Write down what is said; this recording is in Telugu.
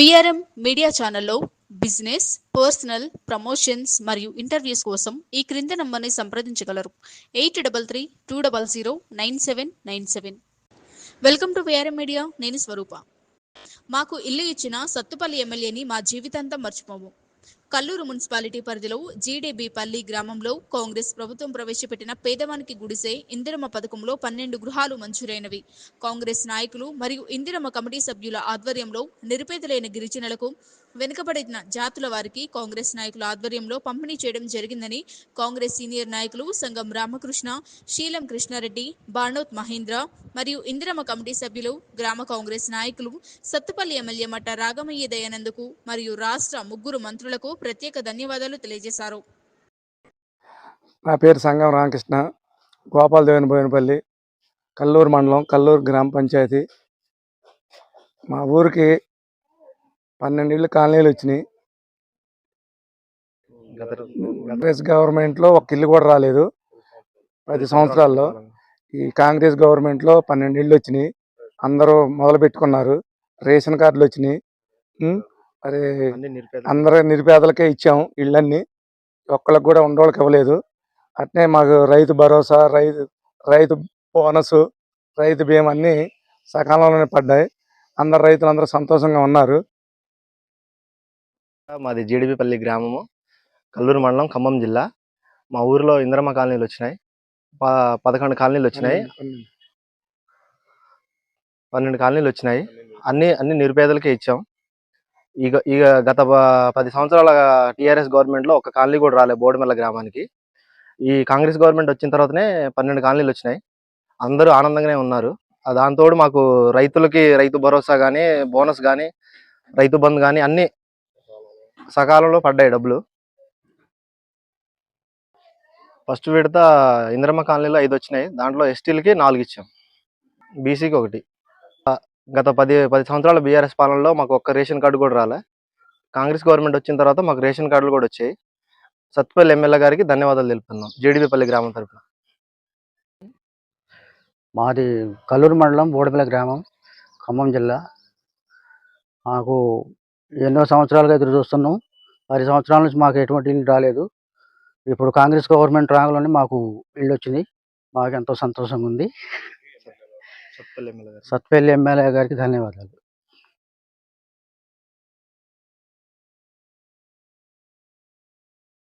విఆర్ఎం మీడియా ఛానల్లో బిజినెస్ పర్సనల్ ప్రమోషన్స్ మరియు ఇంటర్వ్యూస్ కోసం ఈ క్రింది నంబర్ని సంప్రదించగలరు. Eight double three two double zero nine seven nine seven. Welcome to VRM media నేను స్వరూప. మాకు ఇల్లు ఇచ్చిన సత్తుపల్లి ఎమ్మెల్యేని మా జీవితాంతం మర్చిపోము. కల్లూరు మున్సిపాలిటీ పరిధిలో జీడీబీపల్లి గ్రామంలో కాంగ్రెస్ ప్రభుత్వం ప్రవేశపెట్టిన పేదవానికి గుడిసే ఇందిరమ్మ పథకంలో పన్నెండు గృహాలు మంజూరైనవి. కాంగ్రెస్ నాయకులు మరియు ఇందిరమ్మ కమిటీ సభ్యుల ఆధ్వర్యంలో నిరుపేదలైన గిరిజనులకు వెనుకబడిన జాతుల వారికి కాంగ్రెస్ నాయకుల ఆధ్వర్యంలో పంపిణీ చేయడం జరిగిందని కాంగ్రెస్ సీనియర్ నాయకులు సంగం రామకృష్ణ శీలం కృష్ణారెడ్డి బాణోత్ మహేంద్ర మరియు ఇందిరమ్మ కమిటీ సభ్యులు గ్రామ కాంగ్రెస్ నాయకులు సత్తుపల్లి ఎమ్మెల్యే మట్ట రాగమయ్య దయానందుకు మరియు రాష్ట్ర ముగ్గురు మంత్రులకు ప్రత్యేక ధన్యవాదాలు తెలియజేశారు. నా పేరు సంగం రామకృష్ణ గోపాల దేవన్ బోయినపల్లి కల్లూరు మండలం కల్లూరు గ్రామ పంచాయతీ. మా ఊరికి పన్నెండు ఇళ్ళు కాలనీలు వచ్చినాయి. కాంగ్రెస్ గవర్నమెంట్లో ఒక ఇల్లు కూడా రాలేదు. పది సంవత్సరాల్లో ఈ కాంగ్రెస్ గవర్నమెంట్లో పన్నెండు ఇళ్ళు వచ్చినాయి. అందరూ మొదలు పెట్టుకున్నారు. రేషన్ కార్డులు వచ్చినాయి? మరి అందరూ నిరుపేదలకే ఇచ్చాం ఇళ్ళన్నీ. ఒక్కళ్ళకి కూడా ఉండోళ్ళకి ఇవ్వలేదు. అట్నే మాకు రైతు భరోసా రైతు రైతు బోనస్ రైతు బీమా అన్నీ సకాలంలోనే పడ్డాయి. అందరు రైతులు అందరూ సంతోషంగా ఉన్నారు. మాది జీడిపిపల్లి గ్రామము కల్లూరు మండలం ఖమ్మం జిల్లా. మా ఊరిలో ఇంద్రమ్మ కాలనీలు వచ్చినాయి. ప- పదకొండు కాలనీలు వచ్చినాయి. పన్నెండు కాలనీలు వచ్చినాయి. అన్ని అన్ని నిరుపేదలకే ఇచ్చాం. ఇక ఇక గత పది సంవత్సరాల టీఆర్ఎస్ గవర్నమెంట్లో ఒక కాలనీ కూడా రాలేదు బోడిమెల్ల గ్రామానికి. ఈ కాంగ్రెస్ గవర్నమెంట్ వచ్చిన తర్వాతనే పన్నెండు కాలనీలు వచ్చినాయి. అందరూ ఆనందంగానే ఉన్నారు. ఆ దాంతోడు మాకు రైతులకి రైతు భరోసా కానీ బోనస్ కానీ రైతు బంధు కానీ అన్ని సకాలంలో పడ్డాయి డబ్బులు. ఫస్ట్ విడత ఇందిరమ్మ కాలనీలో ఐదు వచ్చినాయి. దాంట్లో ఎస్టీలకి నాలుగు ఇచ్చాం. బీసీకి ఒకటి. గత పది పది సంవత్సరాల బీఆర్ఎస్ పాలనలో మాకు ఒక్క రేషన్ కార్డు కూడా రాలే. కాంగ్రెస్ గవర్నమెంట్ వచ్చిన తర్వాత మాకు రేషన్ కార్డులు కూడా వచ్చాయి. సత్పల్లి ఎమ్మెల్యే గారికి ధన్యవాదాలు తెలుపుతున్నాం. జీడిపిపల్లి గ్రామం తరపున. మాది కల్లూరు మండలం బోడపల్లి గ్రామం ఖమ్మం జిల్లా. మాకు ఎన్నో సంవత్సరాలుగా ఎదురు చూస్తున్నాం. పది సంవత్సరాల నుంచి మాకు ఎటువంటి ఇల్లు రాలేదు. ఇప్పుడు కాంగ్రెస్ గవర్నమెంట్ రాగానే మాకు ఇల్లు వచ్చింది మాకు ఎంతో సంతోషంగా ఉంది. సత్పల్లి ఎమ్మెల్యే గారు. సత్పల్లి ఎమ్మెల్యే గారికి ధన్యవాదాలు.